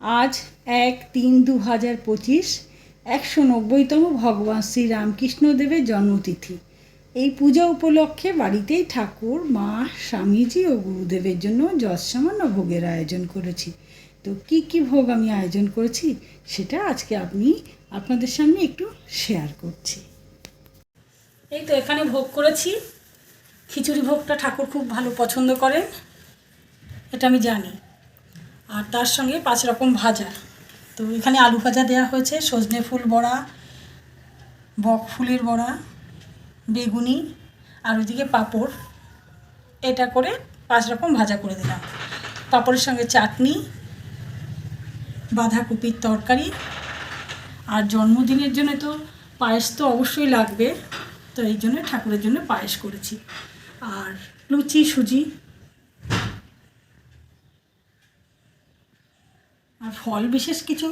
আজ এক তিন দু হাজার পঁচিশ একশো নব্বইতম ভগবান শ্রী রামকৃষ্ণদেবের জন্মতিথি। এই পূজা উপলক্ষে বাড়িতেই ঠাকুর, মা, স্বামীজি ও গুরুদেবের জন্য যৎসামান্য ভোগের আয়োজন করেছি। তো কি কি ভোগ আমি আয়োজন করেছি সেটা আজকে আপনি আপনাদের সামনে একটু শেয়ার করছি। এই তো এখানে ভোগ করেছি। খিচুড়ি ভোগটা ঠাকুর খুব ভালো পছন্দ করেন, এটা আমি জানি। আর তার সঙ্গে পাঁচ রকম ভাজা। তো এখানে আলু ভাজা দেওয়া হয়েছে, সজনে ফুল বড়া, বক ফুলের বড়া, বেগুনি আর ওইদিকে পাঁপড়। এটা করে পাঁচ রকম ভাজা করে দিলাম। পাঁপড়ের সঙ্গে চাটনি, বাঁধাকপির তরকারি আর জন্মদিনের জন্য তো পায়েস তো অবশ্যই লাগবে। তো এই জন্য ঠাকুরের জন্য পায়েস করেছি। আর লুচি, সুজি ফল বিশেষ কিছু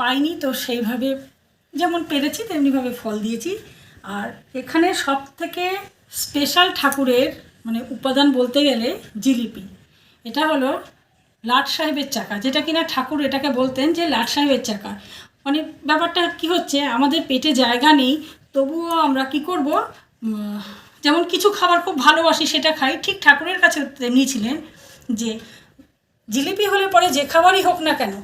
পাইনি, তো সেইভাবে যেমন পেরেছি, তেমনিভাবে ফল দিয়েছি। আর এখানে সব থেকে স্পেশাল ঠাকুরের মানে উপাদান বলতে গেলে জিলিপি। এটা হলো লাট সাহেবের চাকা। যেটা কিনা ঠাকুর এটাকে বলতেন যে লাট সাহেবের চাকা। মানে ব্যাপারটা কি হচ্ছে, আমাদের পেটে জায়গা নেই, তবুও আমরা কি করব যেমন কিছু খাবার খুব ভালোবাসি সেটা খাই, ঠিক ঠাকুরের কাছে তেমনি ছিলেন যে জিলিপি হলে পরে যে খাবারই হোক না কেন,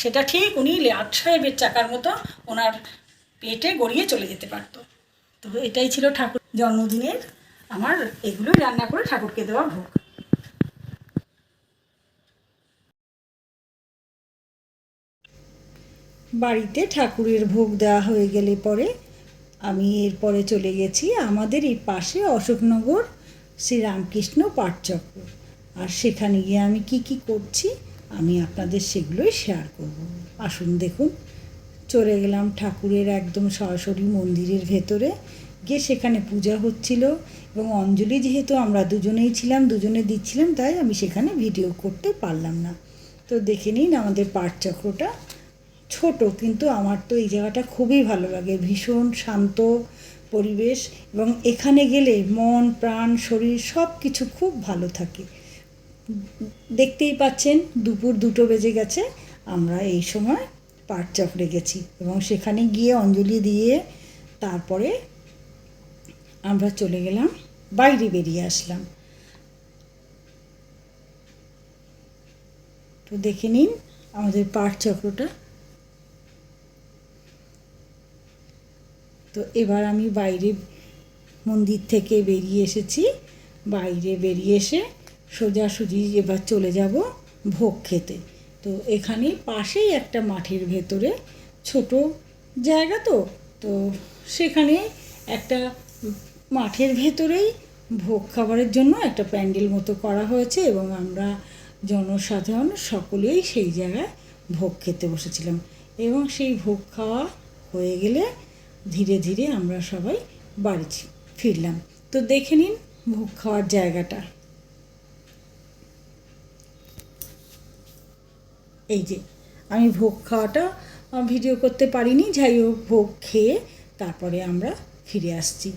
সেটা ঠিক উনি লাট সাহেবের চাকার মতো ওনার পেটে গড়িয়ে চলে যেতে পারতো। তো এটাই ছিল ঠাকুর জন্মদিনের আমার এগুলোই রান্না করে ঠাকুরকে দেওয়া ভোগ। বাড়িতে ঠাকুরের ভোগ দেওয়া হয়ে গেলে পরে আমি এরপরে চলে গেছি আমাদের এই পাশে অশোকনগর শ্রীরামকৃষ্ণ পাঠচক্র আর সেখানে গিয়ে আমি কি কি করছি, আমি আপনাদের সেগুলোই শেয়ার করব। আসুন দেখুন, চলে গেলাম ঠাকুরের একদম সরাসরি মন্দিরের ভেতরে। গিয়ে সেখানে পূজা হচ্ছিল এবং অঞ্জলি যেহেতু আমরা দুজনেই ছিলাম, দুজনে দিচ্ছিলাম, তাই আমি সেখানে ভিডিও করতে পারলাম না। তো দেখে নিন আমাদের পাঠচক্রটা। ছোট, কিন্তু আমার তো এই জায়গাটা খুবই ভালো লাগে। ভীষণ শান্ত পরিবেশ এবং এখানে গেলে মন, প্রাণ, শরীর সব কিছু খুব ভালো থাকে। দেখতেই পাচ্ছেন, দুপুর দুটো বেজে গেছে, আমরা এই সময় পাট চক্রে গেছি এবং সেখানে গিয়ে অঞ্জলি দিয়ে তারপরে আমরা চলে গেলাম, বাইরে বেরিয়ে আসলাম। তো দেখে নিন আমাদের পাট চক্রটা তো এবার আমি বাইরে মন্দির থেকে বেরিয়ে এসেছি, বাইরে বেরিয়ে এসে সোজাসুজি এবার চলে যাব ভোগ খেতে। তো এখানে পাশেই একটা মাঠের ভেতরে ছোট জায়গা তো তো সেখানে একটা মাঠের ভেতরেই ভোগ খাবারের জন্য একটা প্যান্ডেল মতো করা হয়েছে এবং আমরা জনসাধারণ সকলেই সেই জায়গায় ভোগ খেতে বসেছিলাম। এবং সেই ভোগ খাওয়া হয়ে গেলে ধীরে ধীরে আমরা সবাই বাড়ি ফিরলাম। তো দেখে নিন ভোগ খাওয়ার জায়গাটা। এই যে, আমি ভোগ খাওয়াটা ভিডিও করতে পারিনি, যাই হোক, ভোগ খেয়ে তারপরে আমরা ফিরে আসছি।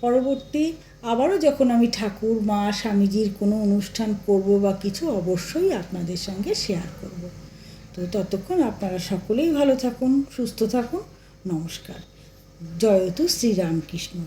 পরবর্তী আবারও যখন আমি ঠাকুর, মা, স্বামীজির কোনো অনুষ্ঠান করব বা কিছু, অবশ্যই আপনাদের সঙ্গে শেয়ার করব। তো ততক্ষণ আপনারা সকলেই ভালো থাকুন, সুস্থ থাকুন। নমস্কার। জয়তু শ্রীরামকৃষ্ণ